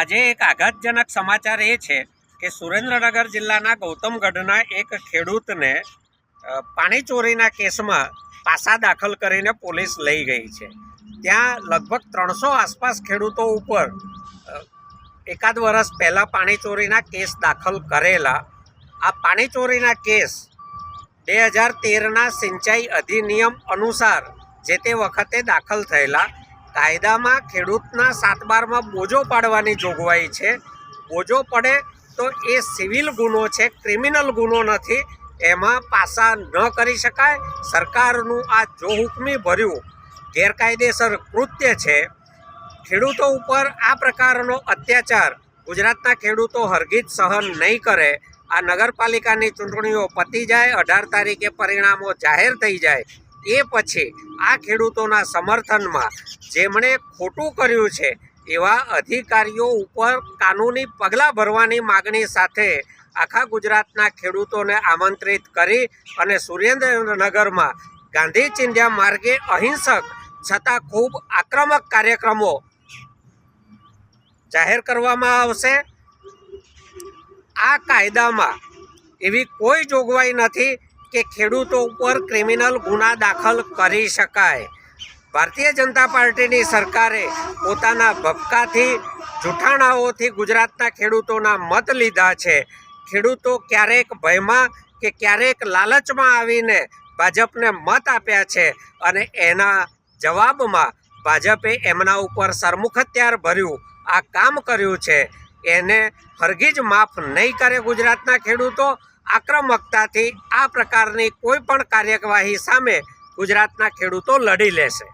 આજે એક આઘાતજનક સમાચાર એ છે કે સુરેન્દ્રનગર જિલ્લાના ગૌતમગઢના એક ખેડૂતને પાણી ચોરીના કેસમાં પાસા દાખલ કરીને પોલીસ લઈ ગઈ છે. ત્યાં લગભગ ત્રણસો આસપાસ ખેડૂતો ઉપર એકાદ વર્ષ પહેલાં પાણી ચોરીના કેસ દાખલ કરેલા. આ પાણી ચોરીના કેસ બે હજાર તેરના સિંચાઈ અધિનિયમ અનુસાર જે તે વખતે દાખલ થયેલા. કાયદામાં ખેડૂતના સાતબારમાં બોજો પાડવાની જોગવાઈ છે. બોજો પડે તો એ સિવિલ ગુનો છે, ક્રિમિનલ ગુનો નથી. એમાં પાસા ન કરી શકાય. સરકારનું આ જોહુકમી ભર્યું ગેરકાયદેસર કૃત્ય છે. ખેડૂતો ઉપર આ પ્રકારનો અત્યાચાર ગુજરાતના ખેડૂતો હરગીજ સહન નહીં કરે. આ નગરપાલિકાની ચૂંટણીઓ પતી જાય, અઢાર તારીખે પરિણામો જાહેર થઈ જાય. એ પછી આ ખેડૂતોના સમર્થનમાં જેમણે ખોટું કર્યું છે, એવા અધિકારીઓ ઉપર કાનૂની પગલાં ભરવાની માગણી સાથે આખા ગુજરાતના ખેડૂતોને આમંત્રિત કરી અને સુરેન્દ્રનગરમાં ગાંધી ચિંધ્યા માર્ગે અહિંસક છતાં ખૂબ આક્રમક કાર્યક્રમો જાહેર કરવામાં આવશે. આ કાયદામાં એવી કોઈ જોગવાઈ નથી કે ખેડૂતો ઉપર ક્રિમિનલ ગુના દાખલ કરી શકાય. ભારતીય જનતા પાર્ટીની સરકારે પોતાના ભપકાથી જૂઠાણાઓથી ગુજરાતના ખેડૂતોના મત લીધા છે. ખેડૂતો ક્યારેક ભયમાં કે ક્યારેક લાલચમાં આવીને ભાજપને મત આપ્યા છે અને એના જવાબમાં ભાજપે એમના ઉપર સરમુખત્યાર ભર્યું. આ કામ કર્યું છે. એને હરગીજ માફ નહીં કરે ગુજરાતના ખેડૂતો. આક્રમકતાથી આ પ્રકારની કોઈ પણ કાર્યવાહી સામે ગુજરાતના ખેડૂતો લડી લેશે.